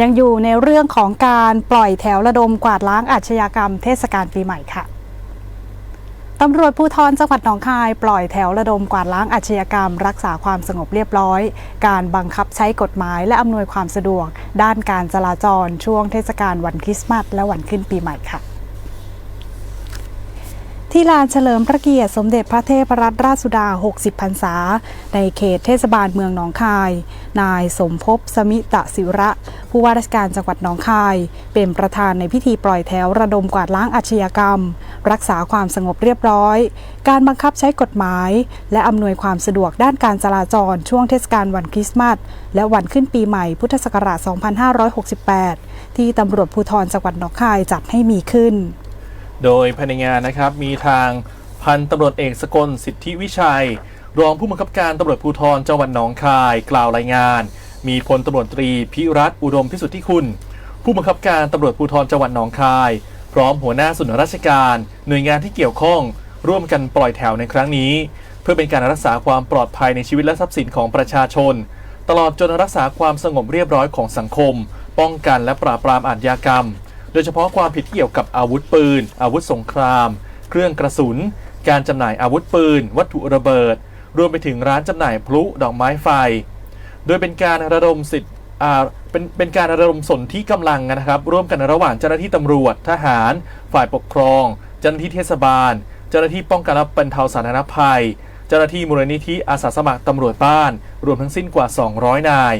ยังอยู่ในเรื่องของการปล่อยแถวระดมกวาดล้างอาชญากรรมเทศกาลปีใหม่ค่ะตำรวจภูธรจังหวัดหนองคายปล่อยแถวระดมกวาดล้างอาชญากรรม รักษาความสงบเรียบร้อย การบังคับใช้กฎหมายและอำนวยความสะดวก ด้านการจราจรช่วงเทศกาลวันคริสต์มาสและวันขึ้นปีใหม่ค่ะ ที่ลานเฉลิมพระเกียรติสมเด็จพระเทพรัตนราชสุดา 60 พรรษา ในเขตเทศบาลเมืองหนองคาย นายสมภพสมิตะศิระ ผู้ว่าราชการจังหวัดหนองคาย เป็นประธานในพิธีปล่อยแถวระดมกวาดล้างอาชญากรรม รักษาความสงบเรียบร้อย การบังคับใช้กฎหมาย และอำนวยความสะดวกด้านการจราจรช่วงเทศกาลวันคริสต์มาสและวันขึ้นปีใหม่พุทธศักราช 2568 ที่ตำรวจภูธรจังหวัดหนองคายจัดให้มีขึ้น โดยภายในงานนะครับมีทางพันตำรวจเอกสกลสิทธิวิชัย รองผู้บังคับการตำรวจภูธรจังหวัดหนองคายกล่าวรายงาน มีพลตำรวจตรีพิรัตอุดมพิสุทธิคุณ ผู้บังคับการตำรวจภูธรจังหวัดหนองคาย พร้อมหัวหน้าส่วนราชการ หน่วยงานที่เกี่ยวข้อง ร่วมกันปล่อยแถวในครั้งนี้ เพื่อเป็นการรักษาความปลอดภัยในชีวิตและทรัพย์สินของประชาชน ตลอดจนรักษาความสงบเรียบร้อยของสังคม ป้องกันและปราบปรามอาชญากรรม ดยเฉพาะความผิดเกี่ยวกับอาวุธปืน อาวุธสงคราม เครื่องกระสุน การจำหน่ายอาวุธปืน วัตถุระเบิด รวมไปถึงร้านจำหน่ายพลุดอกไม้ไฟ โดยเป็นการระดมสิทธิ์เป็นเป็นการระดมสนที่กำลังนะครับ ร่วมกันระหว่างเจ้าหน้าที่ตำรวจ ทหาร ฝ่ายปกครอง เจ้าหน้าที่เทศบาล เจ้าหน้าที่ป้องกันและบรรเทาสาธารณภัย เจ้าหน้าที่มูลนิธิอาสาสมัครตำรวจบ้าน รวมทั้งสิ้นกว่า 200 นาย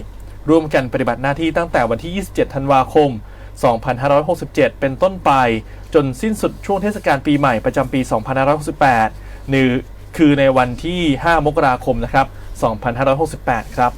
ร่วมกันปฏิบัติหน้าที่ตั้งแต่วันที่ 27 ธันวาคม 2567 เป็นต้นไป จนสิ้นสุดช่วงเทศกาลปีใหม่ประจำปี 2568นือคือในวันที่ 5 มกราคมนะครับ 2568 ครับ